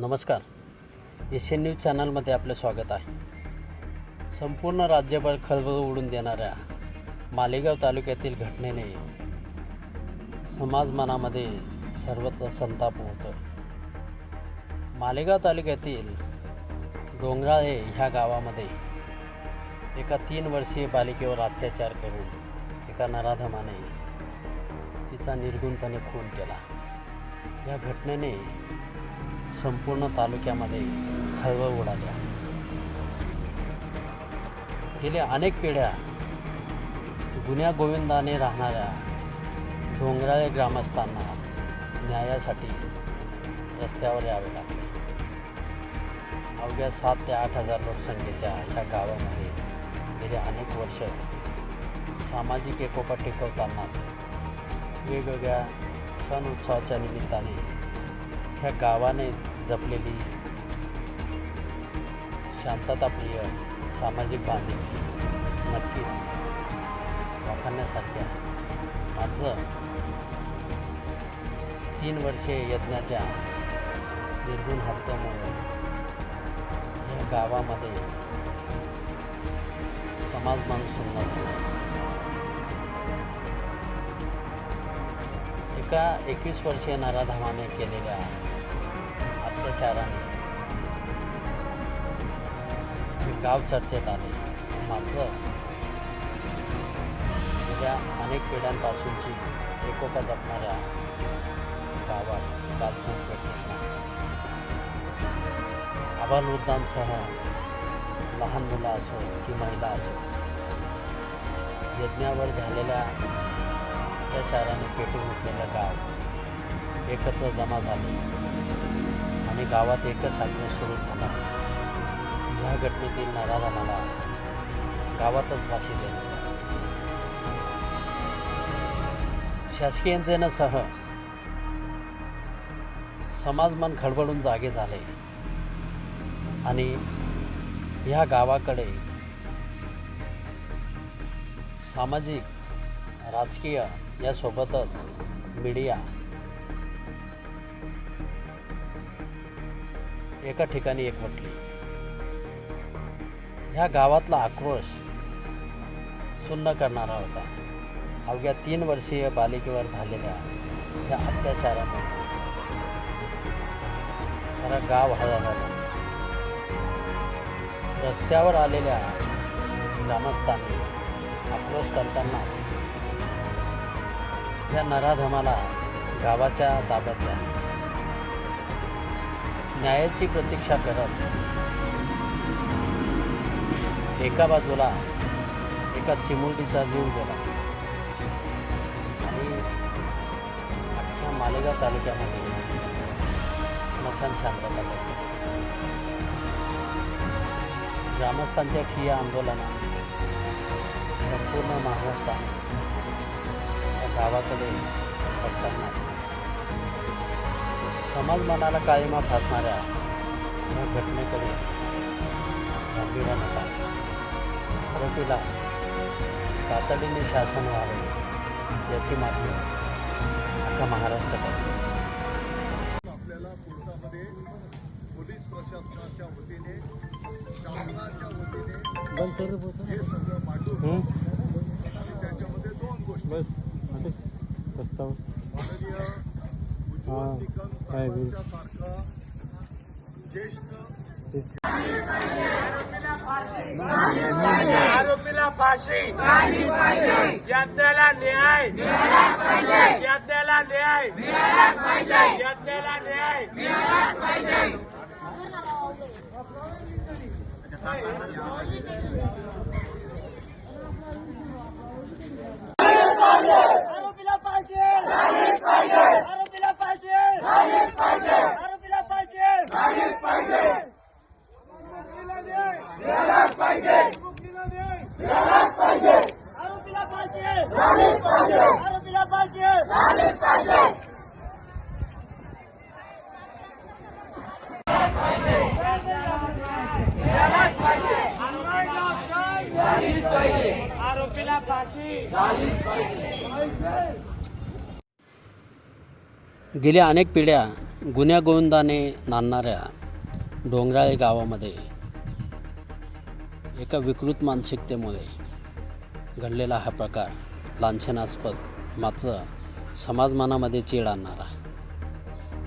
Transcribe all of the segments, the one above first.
नमस्कार. Asian news चॅनलमध्ये आपलं स्वागत आहे. संपूर्ण राज्यभर खळबळ उडून देणाऱ्या मालेगाव तालुक्यातील घटनेने समाज मनामध्ये सर्वत्र संताप होतं मालेगाव तालुक्यातील डोंगराळे ह्या गावामध्ये एका तीन वर्षीय बालिकेवर अत्याचार करून एका नराधमाने तिचा निर्गुणपणे खून केला. या घटनेने संपूर्ण तालुक्यामध्ये खळबळ उडाली आहे. गेल्या अनेक पिढ्या गुन्ह्या गोविंदाने राहणाऱ्या डोंगराळे ग्रामस्थांना न्यायासाठी रस्त्यावर यावे लागले. अवघ्या सात ते आठ हजार लोकसंख्येच्या ह्या गावामध्ये गेली अनेक वर्ष सामाजिक एकोपा टिकवतानाच वेगवेगळ्या सण उत्सवाच्या निमित्ताने ह्या गावाने जपलेली शांतताप्रिय सामाजिक बांधिलकी नक्कीच वाखाण्यासारख्या माझं तीन वर्षे यज्ञाच्या निर्गुण हत्यामुळे या गावामध्ये समाज माणूस सुंदर एका एकवीस वर्षीय नाराधामाने केलेल्या प्रचाराने हे गाव चर्चेत आले. मात्र गेल्या अनेक पिढ्यांपासूनची एकोपा जपणाऱ्या गावात काल चूक भेटलीच नाही. आबालवृद्धांसह लहान मुलं असो की महिला असो यज्ञावर झालेल्या अत्याचाराने पेटून उठलेलं गाव एकत्र जमा झाले. आणि गावात एकच आग्रह सुरू झाला. या घटनेतील नराधमाला गावातच फाशी देण्यात शासकीय यंत्रणेसह समाज मन खडबडून जागे झाले. आणि ह्या गावाकडे सामाजिक राजकीय यासोबतच मीडिया एका ठिकाणी एकवटली ह्या गावातला आक्रोश सुन्न करणारा होता. अवघ्या तीन वर्षीय बालिकेवर झालेल्या या अत्याचाराने सारा गाव हळहळला रस्त्यावर आलेल्या ग्रामस्थांनी आक्रोश करतानाच या नराधमाला गावाच्या ताब्यात द्या न्यायाची प्रतीक्षा करत एका बाजूला एका चिमुरडीचा जीव गेला. आणि अख्ख्या मालेगाव तालुक्यामध्ये स्मशान शांतता बसली. ग्रामस्थांच्या ठिया आंदोलनाने संपूर्ण महाराष्ट्राने या गावाकडे बघतानाच समाज मनाला काळीमा फासणाऱ्या या घटनेकडे गांभीर्यानं पाहिलं आरोपीला तातडीने शासन व्हावे याची मागणी अख्खा महाराष्ट्र करतो. आपल्याला कोर्टामध्ये पोलीस प्रशासनाच्या वतीने शासनाच्या वतीने हे सगळं मांडून आणि त्याच्यामध्ये दोन गोष्टी. बस प्रस्ताव. माननीय हा, उज्ज्वल निकम? साहेबांच्या सारखा ज्येष्ठ आरोपीला फाशी. यज्ञाला न्याय. यज्ञाला न्याय. यज्ञाला न्याय. आरोपीला फाशी आरोपीला फाशी आरोपीला फाशी आरोपीला फाशी आरोपीला फाशी आरोपीला फाशी गेल्या अनेक पिढ्या गुन्ह्यागोविंदाने नांदणाऱ्या डोंगराळे गावामध्ये एका विकृत मानसिकतेमुळे घडलेला हा प्रकार लांछनास्पद मात्र समाजमनामध्ये चीड आणणारा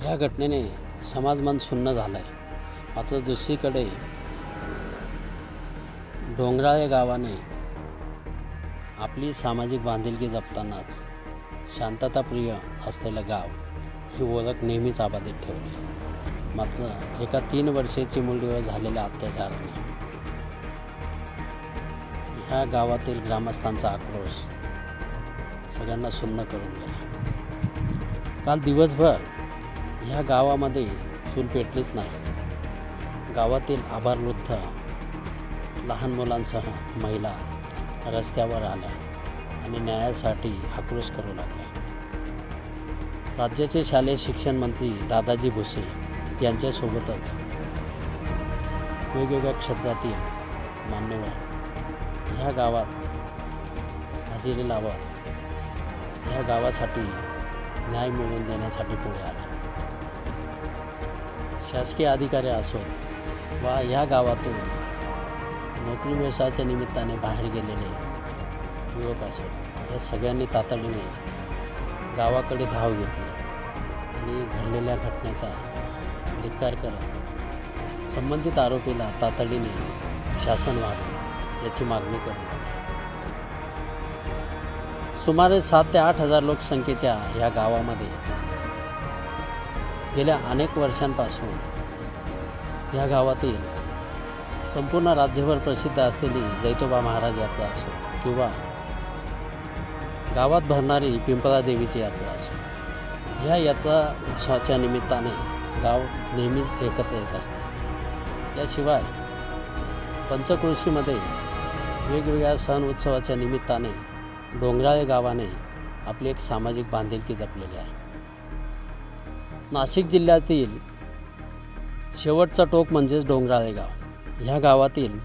ह्या घटनेने समाजमन सुन्न झालं आहे मात्र दुसरीकडे डोंगराळे गावाने आपली सामाजिक बांधिलकी जपतानाच शांतताप्रिय असलेलं गाव ही ओळख नेहमीच आबाधित ठेवली. मात्र एका तीन वर्षाची मुलीवर झालेल्या अत्याचाराने ह्या गावातील ग्रामस्थांचा आक्रोश सगळ्यांना सुन्न करून गेला. काल दिवसभर ह्या गावामध्ये चूल पेटलीच नाही. गावातील आभारवृद्ध लहान मुलांसह महिला रस्त्यावर आल्या आणि न्यायासाठी आक्रोश करू लागल्या. राज्याचे शालेय शिक्षण मंत्री दादाजी भुसे यांच्यासोबतच वेगवेगळ्या क्षेत्रातील मान्यवर ह्या गावात हजेरी लावत ह्या गावासाठी न्याय मिळवून देण्यासाठी पुढे आला. शासकीय अधिकारी असोत वा ह्या गावातून नोकरी व्यवसायाच्या निमित्ताने बाहेर गेलेले युवक असोत या सगळ्यांनी तातडीने गावाकडे धाव घेतली आणि घडलेल्या घटनेचा धिक्कार करत संबंधित आरोपीला तातडीने शासन व्हावे याची मागणी करू सुमारे सात ते आठ हजार लोकसंख्येच्या ह्या गावामध्ये गेल्या अनेक वर्षांपासून ह्या गावातील संपूर्ण राज्यभर प्रसिद्ध असलेली जैतोबा महाराज यात्रा असो किंवा गावात भरणारी पिंपळा देवीची यात्रा असो ह्या यात्रा उत्सवाच्या निमित्ताने गाव नेहमीच एकत्र येत असते. याशिवाय पंचकृषीमध्ये वेगवेगळ्या सण उत्सवाच्या निमित्ताने डोंगराळे गावाने आपली एक सामाजिक बांधिलकी जपलेली आहे. नाशिक जिल्ह्यातील शेवटचा टोक म्हणजेच डोंगराळे गाव. ह्या गावातील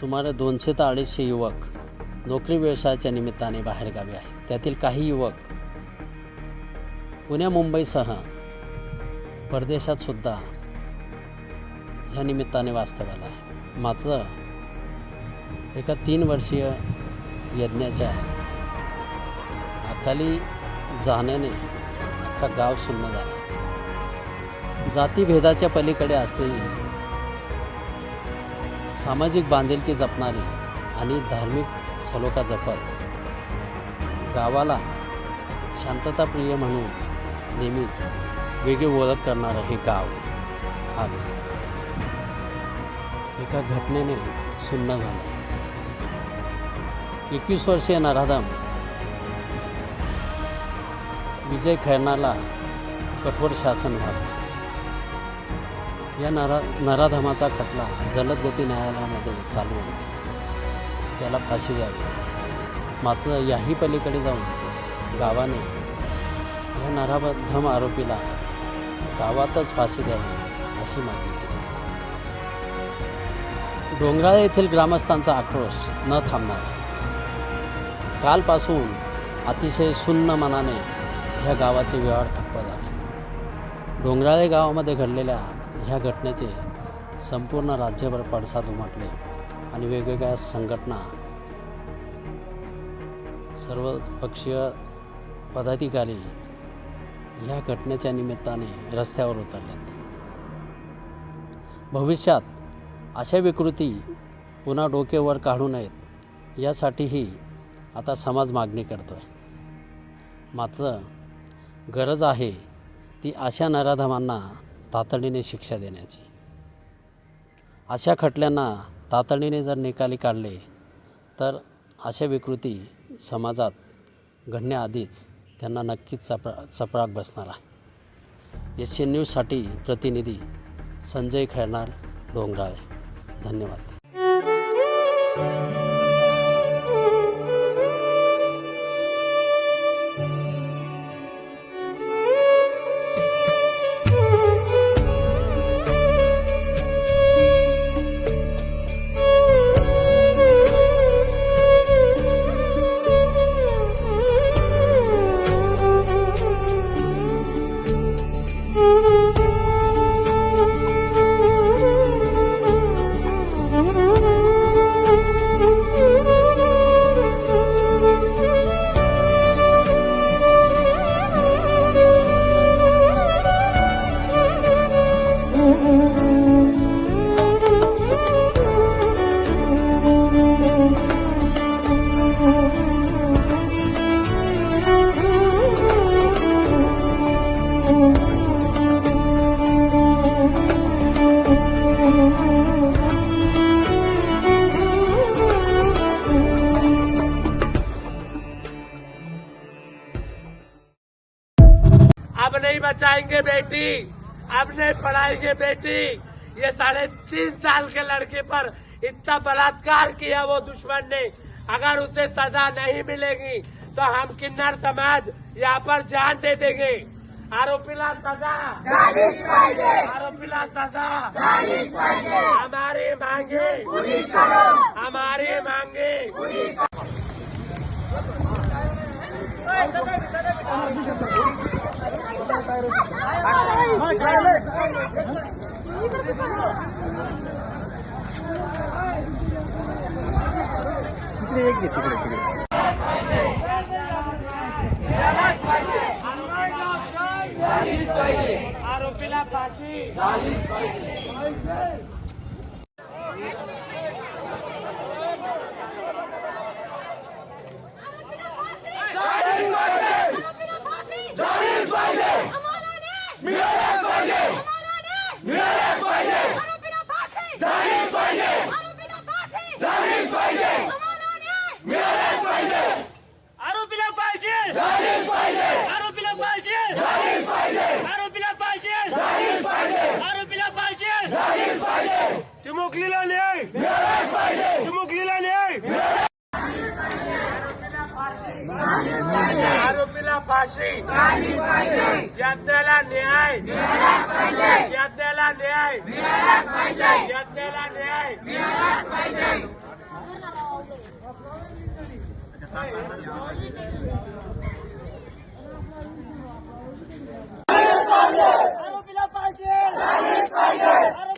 सुमारे दोनशे ते अडीचशे युवक नोकरी व्यवसायाच्या निमित्ताने बाहेरगावी आहेत. त्यातील काही युवक पुण्या मुंबईसह परदेशात सुद्धा ह्या निमित्ताने वास्तव्याला आहे मात्र एका तीन वर्षीय यज्ञाच्या अखाली जाण्याने अख्खा गाव सुन्न झाला. जातीभेदाच्या पलीकडे असलेली सामाजिक बांधिलकी जपणारी आणि धार्मिक सलोखा जपत गावाला शांतताप्रिय म्हणून नेहमीच वेगळी ओळख करणारं हे गाव आज एका घटनेने सुन्न झालं. एकवीस वर्षीय नराधम विजय खैरनाला कठोर शासन व्हावे. या नरा नराधमाचा खटला जलदगती न्यायालयामध्ये चालू त्याला फाशी द्यावी. मात्र याही पलीकडे जाऊन गावाने या नराधम आरोपीला गावातच फाशी द्यावी अशी मागणी केली. डोंगराळ येथील ग्रामस्थांचा आक्रोश न थांबणार कालपासून अतिशय सुन्न मनाने ह्या गावाचे व्यवहार ठप्प झाले. डोंगराळे गावामध्ये घडलेल्या ह्या घटनेचे संपूर्ण राज्यभर पडसाद उमटले आणि वेगवेगळ्या संघटना सर्व पक्षीय पदाधिकारी ह्या घटनेच्या निमित्ताने रस्त्यावर उतरल्यात भविष्यात अशा विकृती पुन्हा डोकेवर काढू नयेत यासाठीही आता समाज मागणी करतो आहे मात्र गरज आहे ती अशा नराधमांना तातडीने शिक्षा देण्याची. अशा खटल्यांना तातडीने जर निकाली काढले तर अशा विकृती समाजात घडण्याआधीच त्यांना नक्कीच चपरा चपराक बसणार आहे. एस सी न्यूजसाठी प्रतिनिधी संजय खैरनार डोंगराळे. धन्यवाद. बेटी अपने पढ़ाई पढ़ाएँगे बेटी। ये साढ़े तीन साल के लड़के पर इतना बलात्कार किया वो दुश्मन ने। अगर उसे सजा नहीं मिलेगी तो हम किन्नर समाज यहाँ पर जान दे देंगे। आरोपीला सजा। आरोपीला सजा। हमारी मांगे। हमारी मांगे। तिकडे एक घे तिकडे तिकडे आरोपीला फाशी आरोपीला पाहिजे आरोपीला पाहिजे आरोपीला पाहिजे आरोपीला पाहिजे चिमुकलीला न्याय. चिमुकलीला न्याय. आरोपीला फाशी. यज्ञाला न्याय. यज्ञाला न्याय. यज्ञाला न्याय. आरोपीला पाहिजे. आरोपीला पाहिजे.